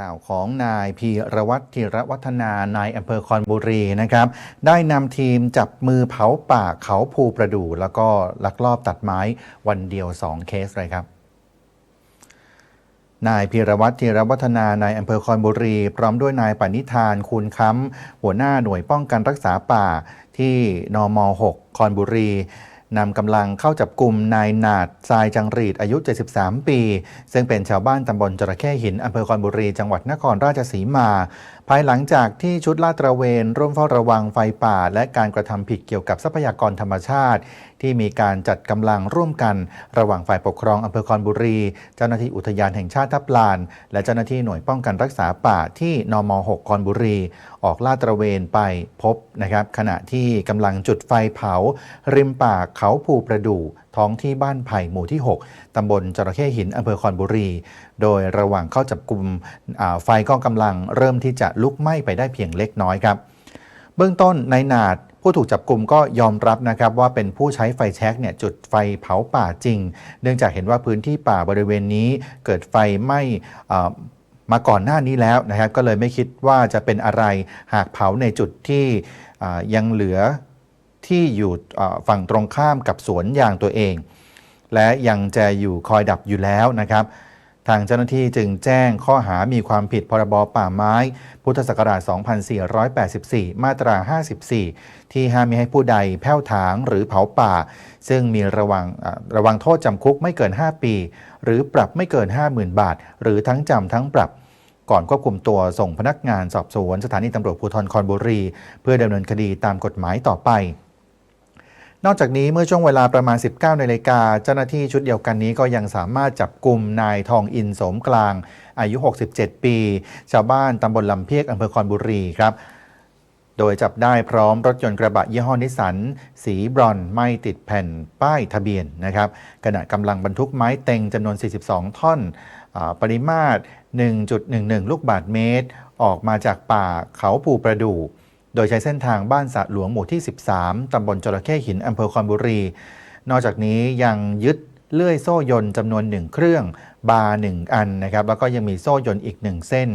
ข่าวของนายพีรวัตรธีรวัฒนานายอำเภอคอนบุรีนะครับ ได้นำทีมจับมือเผาป่าเขาภูประดู่แล้วก็ลักลอบตัดไม้วันเดียว 2 เคสเลยครับนายพีรวัตรธีรวัฒนานายอำเภอคอนบุรี พร้อมด้วยนายปณิธานคูณค้ำหัวหน้าหน่วยป้องกันรักษาป่าที่นม 6 คอนบุรี นำกำลังเข้าจับกลุ่มนายนาดทรายจังรีดอายุ 73 ปี ซึ่งเป็นชาวบ้านตำบลจระเข้หินอำเภอคอนบุรี จังหวัดนครราชสีมา ภายหลังจากที่ชุดลาดตระเวน ร่วมเฝ้าระวังไฟป่า และการกระทำผิดเกี่ยวกับทรัพยากรธรรมชาติ ที่มีการจัดกำลังร่วมกัน ระหว่างฝ่ายปกครองอำเภอคอนบุรี เจ้าหน้าที่อุทยานแห่งชาติทับลาน และเจ้าหน้าที่หน่วยป้องกันรักษาป่าที่นม 6 คอนบุรี ออกลาดตระเวนไปพบนะครับขณะที่กำลังจุดไฟเผา ริมป่าเขาภูประดู่ท้องที่บ้านไผ่หมู่ที่ 6ตำบลจระเข้หินอำเภอคอนบุรี โดยระหว่างเข้าจับกลุ่มไฟก็กำลังเริ่มที่จะลุกไหม้ไปได้เพียงเล็กน้อยครับ เบื้องต้นนายนาดผู้ถูกจับกลุ่มก็ยอมรับนะครับว่าเป็นผู้ใช้ไฟแช็กเนี่ยจุดไฟเผาป่าจริง เนื่องจากเห็นว่าพื้นที่ป่าบริเวณนี้เกิดไฟไหม้มาก่อนหน้านี้แล้วนะครับก็เลยไม่คิดว่าจะเป็นอะไรหากเผาในจุดที่ยังเหลือ ที่อยู่ฝั่งตรงข้ามกับสวนยางตัวเอง และยังจะอยู่คอยดับอยู่แล้วนะครับ ทางเจ้าหน้าที่จึงแจ้งข้อหามีความผิดพรบป่าไม้ พุทธศักราช 2484 มาตรา 54 ที่ห้ามมิให้ผู้ใดแผ้วถางหรือเผาป่า ซึ่งมีระวังอ่าระวังโทษจำคุกไม่เกิน 5 ปี หรือปรับไม่เกิน 50,000 บาท หรือทั้งจำทั้งปรับก่อนควบคุมตัวส่งพนักงานสอบสวนสถานีตำรวจภูธรคอนบุรี เพื่อดำเนินคดีตามกฎหมายต่อไป นอกจากนี้เมื่อช่วงเวลาประมาณ 19นาฬิกาเจ้าหน้าที่ชุดเดียวกันนี้ก็ยังสามารถจับกลุ่มนายทองอินสมกลาง อายุ 67 ปี ชาวบ้านตำบลลำเพียกอำเภอคอนบุรีครับโดยจับได้พร้อมรถยนต์กระบะยี่ห้อนิสสันสีบรอนไม่ติดแผ่นป้ายทะเบียนนะครับขณะกำลังบรรทุกไม้เต็งจำนวน 42 ท่อนอปริมาตร 1.11 ลูกบาทเมตร ออกมาจากป่าเขาปูประดู่ โดยใช้เส้นทางบ้านสะหลวงหมู่ที่ 13 ตำบลจระเข้หินอำเภอคอนบุรี นอกจากนี้ยังยึดเลื่อยโซ่ยนต์จำนวนหนึ่งเครื่อง บาร์หนึ่งอันนะครับ แล้วก็ยังมีโซ่ยนต์อีกหนึ่งเส้น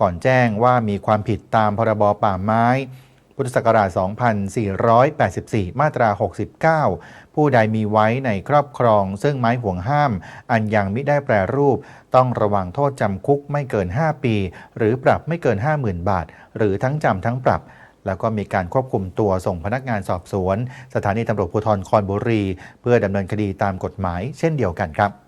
ก่อนแจ้งว่ามีความผิดตามพรบป่าไม้ พุทธศักราช 2484 มาตรา 69 ผู้ใดมีไว้ในครอบครอง ซึ่งไม้ห่วงห้าม อันยังมิได้แปรรูป ต้องระวังโทษจำคุกไม่เกิน 5 ปี หรือปรับไม่เกิน 50,000 บาท หรือทั้งจำทั้งปรับ แล้วก็มีการควบคุมตัวส่งพนักงานสอบสวน สถานีตำรวจภูธรคอนบุรี เพื่อดำเนินคดีตามกฎหมายเช่นเดียวกันครับ